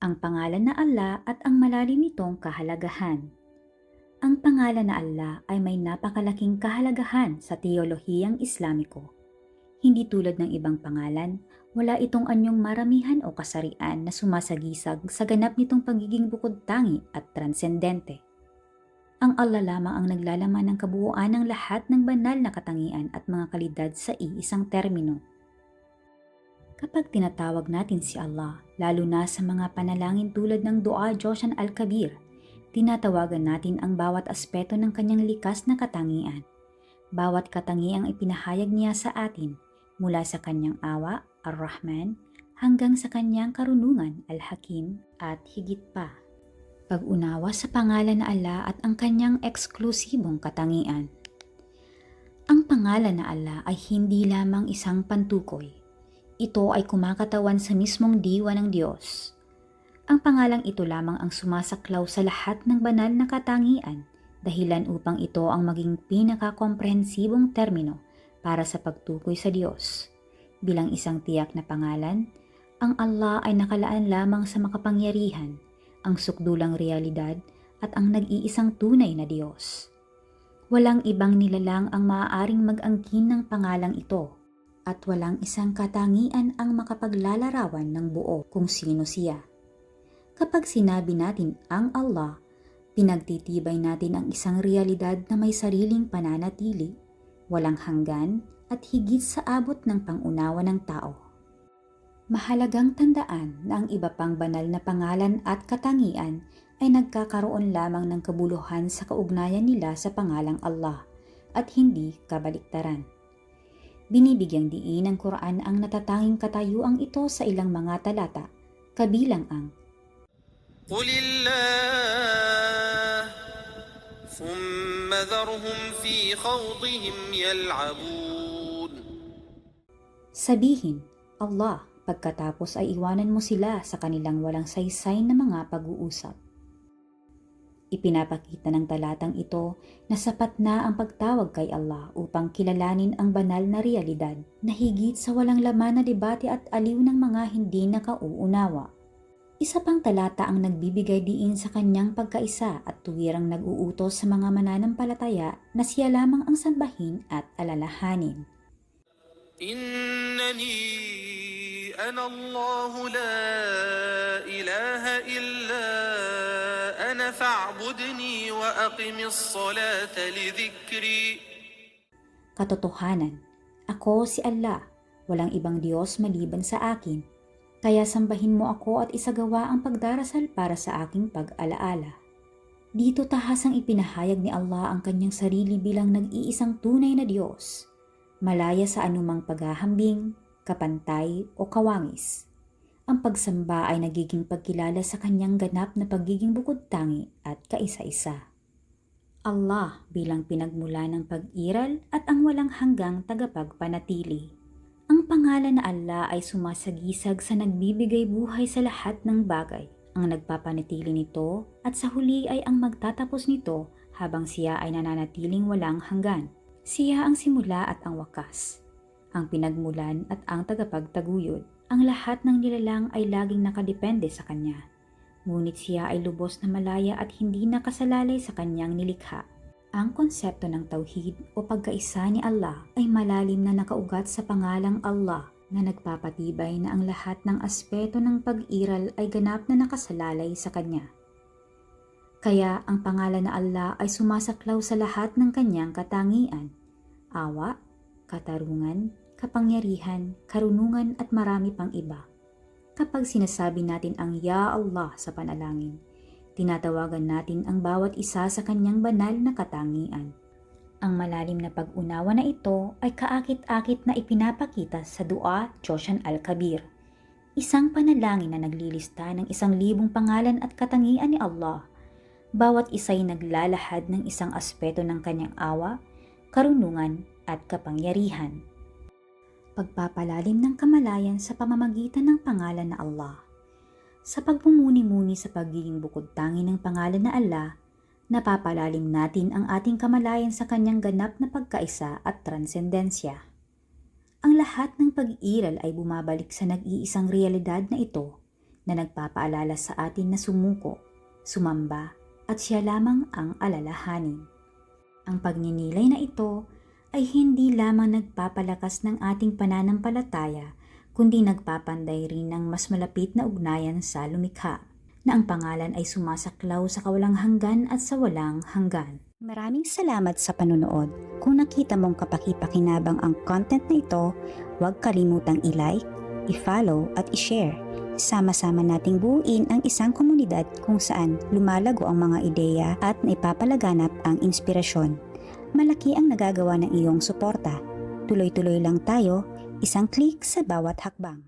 ang pangalan na Allah at ang malalim nitong kahalagahan. Ang pangalan na Allah ay may napakalaking kahalagahan sa teolohiyang Islamiko. Hindi tulad ng ibang pangalan, wala itong anyong maramihan o kasarian na sumasagisag sa ganap nitong pagiging bukod tangi at transcendente. Ang Allah lamang ang naglalaman ng kabuuan ng lahat ng banal na katangian at mga kalidad sa iisang termino. Kapag tinatawag natin si Allah, lalo na sa mga panalangin tulad ng Dua Joshan Al-Kabir, tinatawagan natin ang bawat aspeto ng kanyang likas na katangian. Bawat katangiang ipinahayag niya sa atin, mula sa kanyang awa, Ar-Rahman, hanggang sa kanyang karunungan, Al-Hakim, at higit pa. Pag-unawa sa pangalan na Allah at ang kanyang eksklusibong katangian. Ang pangalan na Allah ay hindi lamang isang pantukoy, ito ay kumakatawan sa mismong diwa ng Diyos. Ang pangalang ito lamang ang sumasaklaw sa lahat ng banal na katangian dahilan upang ito ang maging pinakakomprehensibong termino para sa pagtukoy sa Diyos. Bilang isang tiyak na pangalan, ang Allah ay nakalaan lamang sa makapangyarihan, ang sukdulang realidad at ang nag-iisang tunay na Diyos. Walang ibang nilalang ang maaaring mag-angkin ng pangalang ito at walang isang katangian ang makapaglalarawan ng buo kung sino siya. Kapag sinabi natin ang Allah, pinagtitibay natin ang isang realidad na may sariling pananatili, walang hanggan at higit sa abot ng pangunawa ng tao. Mahalagang tandaan na ang iba pang banal na pangalan at katangian ay nagkakaroon lamang ng kabuluhan sa kaugnayan nila sa pangalang Allah at hindi kabaliktaran. Binibigyang diin ng Quran ang natatanging katayuang ito sa ilang mga talata, kabilang ang Qulillah, thumma dharhum fi khawdihim yal'abun. Sabihin, Allah, pagkatapos ay iwanan mo sila sa kanilang walang saysay na mga pag-uusap. Ipinapakita ng talatang ito na sapat na ang pagtawag kay Allah upang kilalanin ang banal na realidad na higit sa walang laman na debate at aliw ng mga hindi nakauunawa. Isa pang talata ang nagbibigay diin sa kanyang pagkaisa at tuwirang nag-uutos sa mga mananampalataya na siya lamang ang sambahin at alalahanin. Innani ana Allah la ilaha illa فاعبدني وأقم الصلاة لذكري Katotohanan, ako si Allah, walang ibang Diyos maliban sa akin. Kaya sambahin mo ako at isagawa ang pagdarasal para sa aking pag-alaala. Dito tahasang ipinahayag ni Allah ang kanyang sarili bilang nag-iisang tunay na Diyos, malaya sa anumang paghahambing, kapantay o kawangis. Ang pagsamba ay nagiging pagkilala sa kanyang ganap na pagiging bukod tangi at kaisa-isa. Allah bilang pinagmula ng pag-iral at ang walang hanggang tagapagpanatili. Ang pangalan na Allah ay sumasagisag sa nagbibigay buhay sa lahat ng bagay. Ang nagpapanatili nito at sa huli ay ang magtatapos nito habang siya ay nananatiling walang hanggan. Siya ang simula at ang wakas, ang pinagmulan at ang tagapagtaguyod. Ang lahat ng nilalang ay laging nakadepende sa kanya. Ngunit siya ay lubos na malaya at hindi nakasalalay sa kanyang nilikha. Ang konsepto ng tauhid o pagkaisa ni Allah ay malalim na nakaugat sa pangalang Allah na nagpapatibay na ang lahat ng aspeto ng pag-iral ay ganap na nakasalalay sa Kanya. Kaya ang pangalan na Allah ay sumasaklaw sa lahat ng Kanyang katangian, awa, katarungan, kapangyarihan, karunungan at marami pang iba. Kapag sinasabi natin ang Ya Allah sa panalangin, tinatawagan natin ang bawat isa sa kanyang banal na katangian. Ang malalim na pag-unawa na ito ay kaakit-akit na ipinapakita sa Dua Joshan Al-Kabir, isang panalangin na naglilista ng isang libong pangalan at katangian ni Allah. Bawat isa'y naglalahad ng isang aspeto ng kanyang awa, karunungan at kapangyarihan. Pagpapalalim ng kamalayan sa pamamagitan ng pangalan na Allah. Sa pagmumuni-muni sa pagiging bukod tangi ng pangalan na Allah, napapalalim natin ang ating kamalayan sa kanyang ganap na pagkaisa at transendensya. Ang lahat ng pag-iral ay bumabalik sa nag-iisang realidad na ito, na nagpapaalala sa atin na sumuko, sumamba at siya lamang ang alalahanin. Ang pagninilay na ito ay hindi lamang nagpapalakas ng ating pananampalataya kundi nagpapanday rin ng mas malapit na ugnayan sa lumikha na ang pangalan ay sumasaklaw sa kawalang hanggan at sa walang hanggan. Maraming salamat sa panunood. Kung nakita mong kapakipakinabang ang content na ito, huwag kalimutang i-like, i-follow at i-share. Sama-sama nating buuin ang isang komunidad kung saan lumalago ang mga ideya at naipapalaganap ang inspirasyon. Malaki ang nagagawa ng iyong suporta. Tuloy-tuloy lang tayo, isang click sa bawat hakbang.